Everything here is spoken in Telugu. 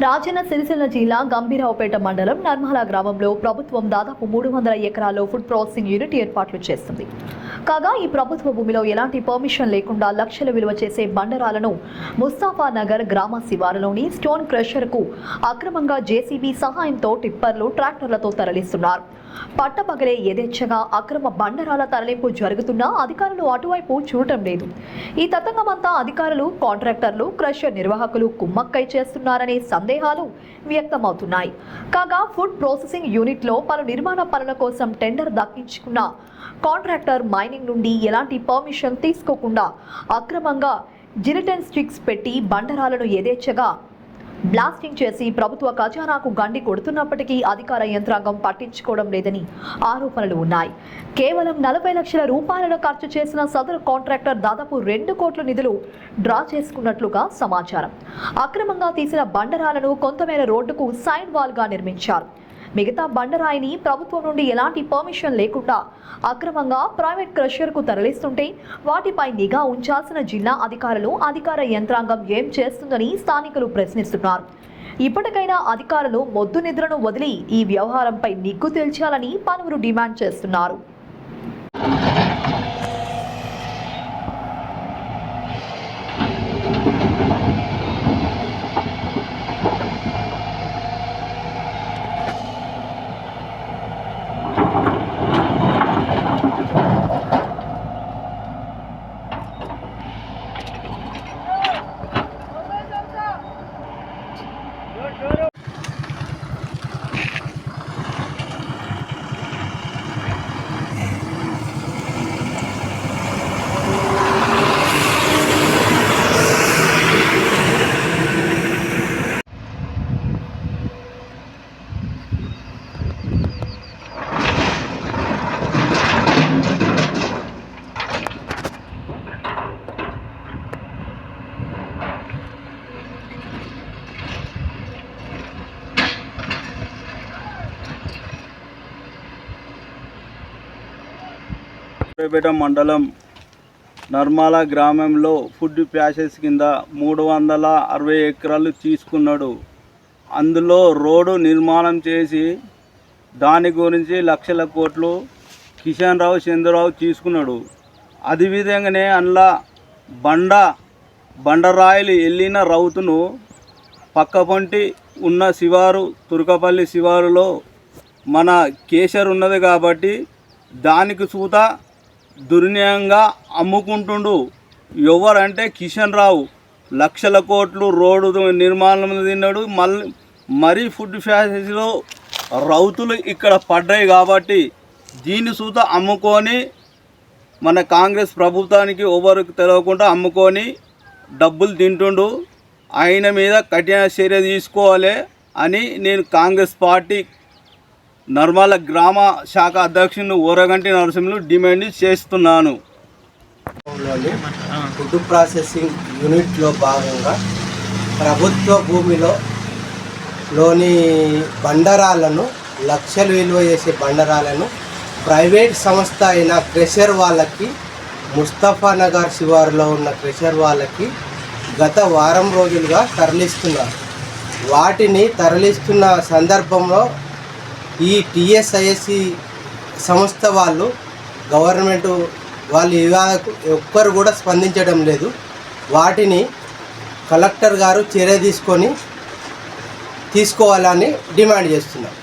రాజన్న సిరిసిల్ల జిల్లా గంభీరావుపేట మండలం నర్మల గ్రామంలో ప్రభుత్వం దాదాపు మూడు వందల ఎకరాల్లో ఫుడ్ ప్రాసెసింగ్ యూనిట్ ఏర్పాట్లు చేస్తుంది. కాగా ఈ ప్రభుత్వ భూమిలో ఎలాంటి పర్మిషన్ లేకుండా లక్షల విలువ చేసే బండరాలను ముస్తాఫా నగర్ గ్రామ శివారులోని స్టోన్ క్రషర్కు అక్రమంగా జేసీబీ సహాయంతో టిప్పర్లు ట్రాక్టర్లతో తరలిస్తున్నారు. పట్టపగలే యథేచ్ఛగా అక్రమ బండరాల తరలింపు జరుగుతున్నా అధికారులు అటువైపు చూడటం లేదు. ఈ తతంగమంతా అధికారులు కాంట్రాక్టర్లు క్రషర్ నిర్వాహకులు కుమ్మక్కై చేస్తున్నారనే సందేహాలు వ్యక్తమవుతున్నాయి. కాగా ఫుడ్ ప్రాసెసింగ్ యూనిట్లో పలు నిర్మాణ పనుల కోసం టెండర్ దక్కించుకున్న కాంట్రాక్టర్ మైనింగ్ నుండి ఎలాంటి పర్మిషన్ తీసుకోకుండా అక్రమంగా జిలిటన్ స్టిక్స్ పెట్టి బండరాలను యథేచ్ఛగా బ్లాస్టింగ్ చేసి ప్రభుత్వ ఖజానాకు గండి కొడుతున్నప్పటికీ అధికార యంత్రాంగం పట్టించుకోవడం లేదని ఆరోపణలు ఉన్నాయి. కేవలం నలభై లక్షల రూపాయలను ఖర్చు చేసిన సదరు కాంట్రాక్టర్ దాదాపు రెండు కోట్ల నిధులు డ్రా చేసుకున్నట్లుగా సమాచారం. అక్రమంగా తీసిన బండరాలను కొంతమేర రోడ్డుకు సైడ్ వాల్గా నిర్మించారు. మిగతా బండరాయిని ప్రభుత్వం నుండి ఎలాంటి పర్మిషన్ లేకుండా అక్రమంగా ప్రైవేట్ క్రషర్కు తరలిస్తుంటే వాటిపై నిఘా ఉంచాల్సిన జిల్లా అధికారులు అధికార యంత్రాంగం ఏం చేస్తుందని స్థానికులు ప్రశ్నిస్తున్నారు. ఇప్పటికైనా అధికారులు మొద్దు నిద్రను వదిలి ఈ వ్యవహారంపై నిగ్గు తేల్చాలని పలువురు డిమాండ్ చేస్తున్నారు. సూర్యాపేట మండలం నర్మాల గ్రామంలో ఫుడ్ ప్యాసెస్ కింద మూడు వందల అరవై ఎకరాలు తీసుకున్నాడు. అందులో రోడ్డు నిర్మాణం చేసి దాని గురించి లక్షల కోట్లు కిషన్ రావు చంద్రరావు తీసుకున్నాడు. అదేవిధంగానే అందులో బండ బండరాయలు వెళ్ళిన రౌతును పక్కపొంటి ఉన్న శివారు తురకపల్లి శివారులో మన కేసర్ ఉన్నది కాబట్టి దానికి సూత దుర్నీయంగా అమ్ముకుంటుండు. ఎవరంటే కిషన్ రావు. లక్షల కోట్లు రోడ్డు నిర్మాణం తిన్నాడు. మళ్ళీ మరీ ఫుడ్ ఫ్యాసిటీలో రౌతులు ఇక్కడ పడ్డాయి కాబట్టి దీన్ని సూత అమ్ముకొని మన కాంగ్రెస్ ప్రభుత్వానికి ఎవరికి తెలియకుండా అమ్ముకొని డబ్బులు తింటుండు. ఆయన మీద కఠిన చర్య తీసుకోవాలి అని నేను కాంగ్రెస్ పార్టీ నర్మల గ్రామ శాఖ అధ్యక్షుని ఓరగంటి నరసింహులు డిమాండ్ చేస్తున్నాను. ఫుడ్ ప్రాసెసింగ్ యూనిట్లో భాగంగా ప్రభుత్వ భూమిలో లోని బండరాలను లక్షలు విలువ చేసే బండరాలను ప్రైవేట్ సంస్థ అయిన క్రెషర్ వాళ్ళకి ముస్తఫా నగర్ శివారులో ఉన్న క్రెషర్ వాళ్ళకి గత వారం రోజులుగా తరలిస్తున్నారు. వాటిని తరలిస్తున్న సందర్భంలో ఈ టిఎస్ఐఎస్సి సంస్థ వాళ్ళు గవర్నమెంట్ వాళ్ళు ఇవాళకు ఒక్కరు కూడా స్పందించడం లేదు. వాటిని కలెక్టర్ గారు చర్య తీసుకొని తీసుకోవాలని డిమాండ్ చేస్తున్నారు.